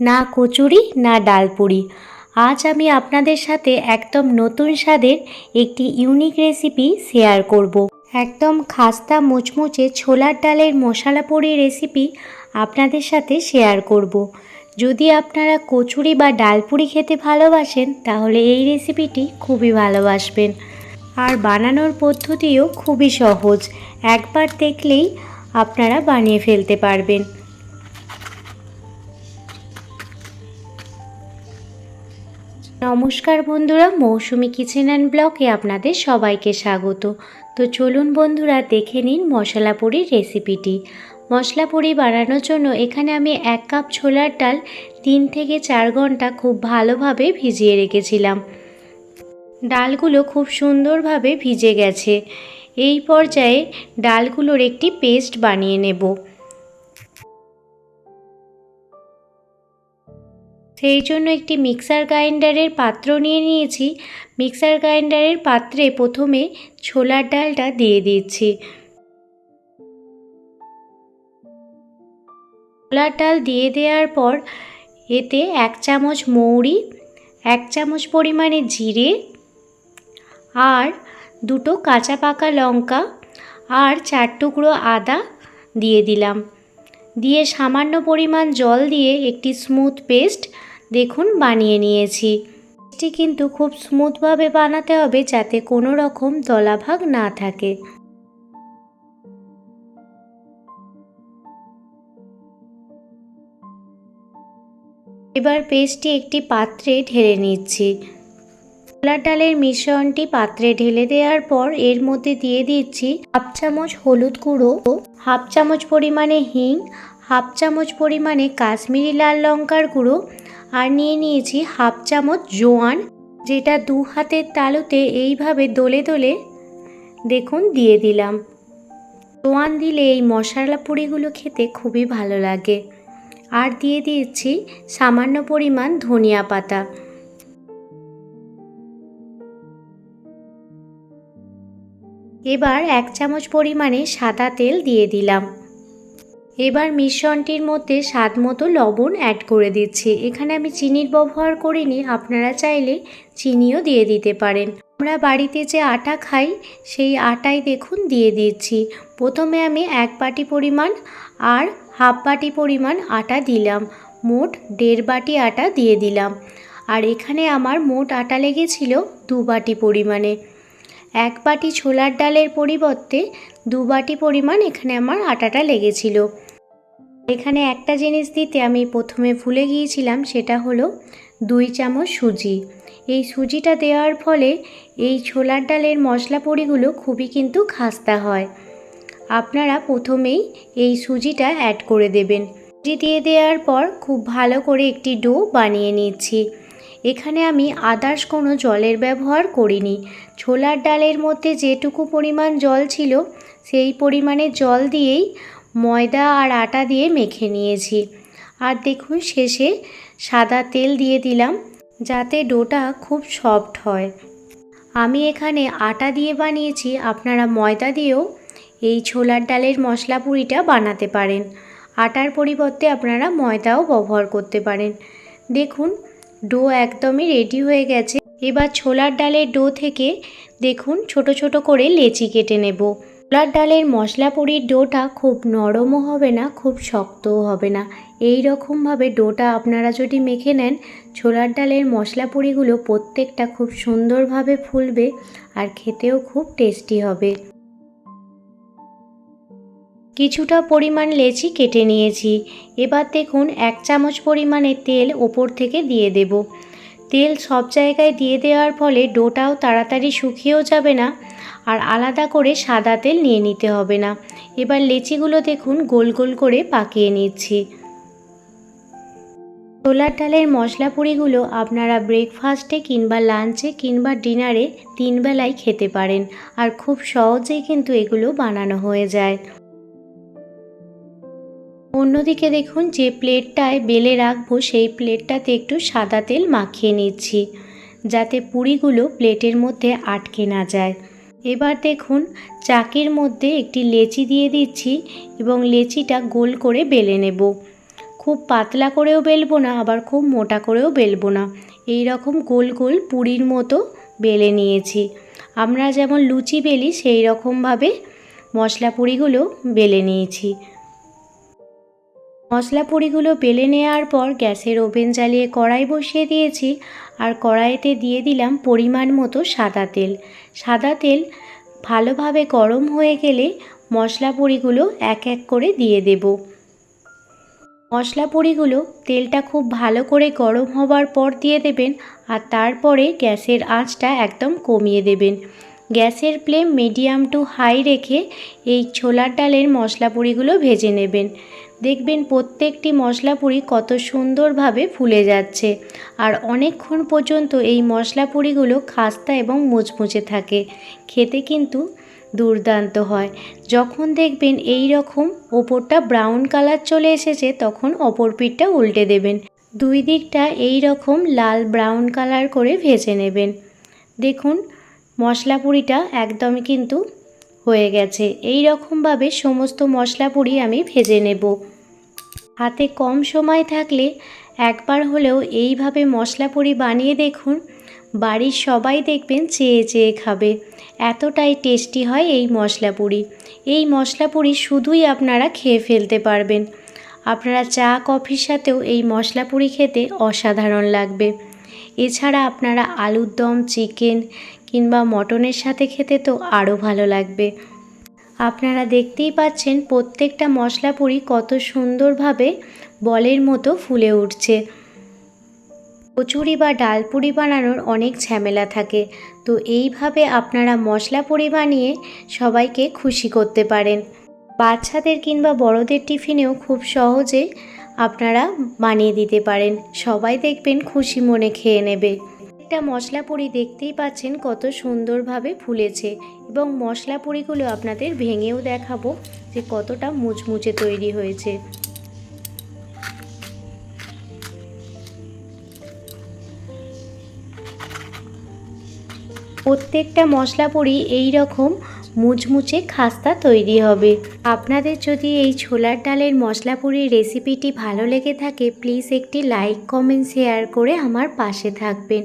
না কচুরি, না ডালপুরি আজ আমি আপনাদের সাথে একদম নতুন স্বাদের একটি ইউনিক রেসিপি শেয়ার করব। একদম খাস্তা মুচমুচে ছোলার ডালের মশলা পড়ি রেসিপি আপনাদের সাথে শেয়ার করব। যদি আপনারা কচুরি বা ডালপুরি খেতে ভালোবাসেন, তাহলে এই রেসিপিটি খুবই ভালোবাসবেন আর বানানোর পদ্ধতিও খুবই সহজ একবার দেখলেই আপনারা বানিয়ে ফেলতে পারবেন নমস্কার বন্ধুরা, মৌসুমি কিচেন অ্যান্ড ব্লকে আপনাদের সবাইকে স্বাগত। তো চলুন বন্ধুরা, দেখে নিন মশলা পুরির রেসিপিটি। মশলা পুরি বানানোর জন্য এখানে আমি এক কাপ ছোলার ডাল তিন থেকে চার ঘণ্টা খুব ভালোভাবে ভিজিয়ে রেখেছিলাম। ডালগুলো খুব সুন্দরভাবে ভিজে গেছে। এই পর্যায়ে ডালগুলোর একটি পেস্ট বানিয়ে নেব। সেই জন্য একটি মিক্সার গ্রাইন্ডারের পাত্র নিয়ে নিয়েছি। মিক্সার গ্রাইন্ডারের পাত্রে প্রথমে ছোলার ডালটা দিয়ে দিচ্ছি। ছোলার ডাল দিয়ে দেওয়ার পর এতে এক চামচ মৌরি, এক চামচ পরিমাণে জিরে আর দুটো কাঁচা পাকা লঙ্কা আর চার টুকরো আদা দিয়ে দিলাম। দিয়ে সামান্য পরিমাণ জল দিয়ে একটি স্মুথ পেস্ট দেখুন, বানিয়ে নিয়েছি। এটি কিন্তু খুব স্মুথভাবে বানাতে হবে যাতে কোনো রকম দলাভাগ না থাকে। এবার পেস্টটি একটি পাত্রে ঢেলে নিচ্ছি। ছোলার ডালের মিশ্রণটি পাত্রে ঢেলে দেওয়ার পর এর মধ্যে দিয়ে দিচ্ছি হাফ চামচ হলুদ গুঁড়ো, হাফ চামচ পরিমাণে হিং হাফ চামচ পরিমাণে কাশ্মীরি লাল লঙ্কার গুঁড়ো আর নিয়ে নিয়েছি হাফ চামচ জোয়ান, যেটা দু হাতের তালুতে এইভাবে দোলে দোলে দেখুন দিয়ে দিলাম। জোয়ান দিলে এই মশলা পুরিগুলো খেতে খুবই ভালো লাগে। আর দিয়ে দিয়েছি সামান্য পরিমাণ ধনিয়া পাতা। এবার এক চামচ পরিমাণে সাদা তেল দিয়ে দিলাম। এবার মিশ্রণটির মধ্যে স্বাদ মতো লবণ অ্যাড করে দিচ্ছি। এখানে আমি চিনির ব্যবহার করিনি, আপনারা চাইলে চিনিও দিয়ে দিতে পারেন। আমরা বাড়িতে যে আটা খাই, সেই আটাই দেখুন দিয়ে দিচ্ছি। প্রথমে আমি এক বাটি পরিমাণ আর হাফ বাটি পরিমাণ আটা দিলাম। মোট দেড় বাটি আটা দিয়ে দিলাম। আর এখানে আমার মোট আটা লেগেছিল দু বাটি পরিমাণে। এক বাটি ছোলার ডালের পরিবর্তে দু বাটি পরিমাণ এখানে আমার আটাটা লেগেছিল। এখানে একটা জিনিস দিতে আমি প্রথমে ভুলে গিয়েছিলাম, সেটা হলো দুই চামচ সুজি। এই সুজিটা দেওয়ার ফলে এই ছোলার ডালের মশলা পড়িগুলো খুবই কিন্তু খাস্তা হয়। আপনারা প্রথমেই এই সুজিটা অ্যাড করে দেবেন। সুজি দিয়ে দেওয়ার পর খুব ভালো করে একটি ডো বানিয়ে নিচ্ছি। এখানে আমি আদার্স কোনো জলের ব্যবহার করিনি। ছোলার ডালের মধ্যে যেটুকু পরিমাণ জল ছিল, সেই পরিমাণে জল দিয়েই ময়দা আর আটা দিয়ে মেখে নিয়েছি। আর দেখুন, শেষে সাদা তেল দিয়ে দিলাম যাতে ডোটা খুব সফট হয়। আমি এখানে আটা দিয়ে বানিয়েছি। আপনারা ময়দা দিয়েও এই ছোলার ডালের মশলা পুরিটা বানাতে পারেন। আটার পরিবর্তে আপনারা ময়দাও ব্যবহার করতে পারেন। দেখুন, ডো একদমই রেডি হয়ে গেছে। এবার ছোলার ডালের ডো থেকে দেখুন, ছোট ছোট করে লেচি কেটে নেব। ছোলার ডালের মশলা পুরির ডোটা খুব নরমও হবে না, খুব শক্তও হবে না। এই রকমভাবে ডোটা আপনারা যদি মেখে নেন, ছোলার ডালের মশলা পুরিগুলো প্রত্যেকটা খুব সুন্দরভাবে ফুলবে আর খেতেও খুব টেস্টি হবে। কিছুটা পরিমাণ লেচি কেটে নিয়েছি। এবার দেখুন, এক চামচ পরিমাণে তেল ওপর থেকে দিয়ে দেব। তেল সব জায়গায় দিয়ে দেওয়ার ফলে ডোটাও তাড়াতাড়ি শুকিয়েও যাবে না। আর আলাদা করে সাদা তেল নিয়ে নিতে হবে না। এবার লেচিগুলো দেখুন গোল গোল করে পাকিয়ে নিচ্ছি। ছোলার ডালের মশলা পুরিগুলো আপনারা ব্রেকফাস্টে কিংবা লাঞ্চে কিংবা ডিনারে তিন বেলায় খেতে পারেন আর খুব সহজেই কিন্তু এগুলো বানানো হয়ে যায়। অন্যদিকে দেখুন যে প্লেটটায় বেলে রাখব সেই প্লেটটাতে একটু সাদা তেল মাখিয়ে নিচ্ছি, যাতে পুরিগুলো প্লেটের মধ্যে আটকে না যায়। এবার দেখুন, চাকের মধ্যে একটি লেচি দিয়ে দিচ্ছি এবং লেচিটা গোল করে বেলে নেব। খুব পাতলা করেও বেলবো না, আবার খুব মোটা করেও বেলবো না। এই রকম গোল গোল পুরীর মতো বেলে নিয়েছি। আমরা যেমন লুচি বেলি, সেই রকমভাবে মশলা পুরিগুলো বেলে নিয়েছি। মশলা পুরিগুলো বেলে নেওয়ার পর গ্যাসের ওভেন জ্বালিয়ে কড়াই বসিয়ে দিয়েছি আর কড়াইতে দিয়ে দিলাম পরিমাণ মতো সাদা তেল। সাদা তেল ভালোভাবে গরম হয়ে গেলে মশলা পুরিগুলো এক এক করে দিয়ে দেব। মশলা পুরিগুলো তেলটা খুব ভালো করে গরম হবার পর দিয়ে দেবেন আর তারপরে গ্যাসের আঁচটা একদম কমিয়ে দেবেন। গ্যাসের ফ্লেম মিডিয়াম টু হাই রেখে এই ছোলার ডালের মশলা পুরিগুলো ভেজে নেবেন। দেখবেন প্রত্যেকটি মশলা পুরি কত সুন্দরভাবে ফুলে যাচ্ছে। আর অনেকক্ষণ পর্যন্ত এই মশলা পুরিগুলো খাস্তা এবং মুচমুচে থাকে। খেতে কিন্তু দুর্দান্ত হয়। যখন দেখবেন এই রকম ওপরটা ব্রাউন কালার চলে এসেছে, তখন অপর পিঠটা উল্টে দেবেন। দুই দিকটা এই রকম লাল ব্রাউন কালার করে ভেজে নেবেন। দেখুন মশলা পুরিটা একদমই কিন্তু হয়ে গেছে। এই রকমভাবে সমস্ত মশলা পুরি আমি ভেজে নেব। হাতে কম সময় থাকলে একবার হলেও এইভাবে মশলা পুরি বানিয়ে দেখুন, বাড়ির সবাই দেখবেন চেয়ে চেয়ে খাবে। এতটাই টেস্টি হয় এই মশলা পুরি এই মশলা পুরি শুধুই আপনারা খেয়ে ফেলতে পারবেন। আপনারা চা, কফির সাথেও এই মশলা পুরি খেতে অসাধারণ লাগবে। এছাড়া আপনারা আলুর দম, চিকেন কিংবা মটনের সাথে খেতে তো আরও ভালো লাগবে। আপনারা দেখতেই পাচ্ছেন প্রত্যেকটা মশলা পুরি কত সুন্দরভাবে বলের মতো ফুলে উঠছে। কচুরি বা ডাল পুরি বানানোর অনেক ঝামেলা থাকে, তো এইভাবে আপনারা মশলা পুরি বানিয়ে সবাইকে খুশি করতে পারেন। বাচ্চাদের কিংবা বড়দের টিফিনেও খুব সহজে আপনারা বানিয়ে দিতে পারেন। সবাই দেখবেন খুশি মনে খেয়ে নেবে। একটা মশলা পুরি দেখতেই পাচ্ছেন কত সুন্দরভাবে ফুলেছে এবং মশলা পুরিগুলো আপনাদের ভেঙেও দেখাবো যে কতটা মুচমুচে তৈরি হয়েছে। প্রত্যেকটা মশলা পুরি এই রকম মুচমুচে খাস্তা তৈরি হবে। আপনাদের যদি এই ছোলার ডালের মশলা পুরির রেসিপিটি ভালো লেগে থাকে, প্লিজ একটি লাইক, কমেন্ট, শেয়ার করে আমার পাশে থাকবেন।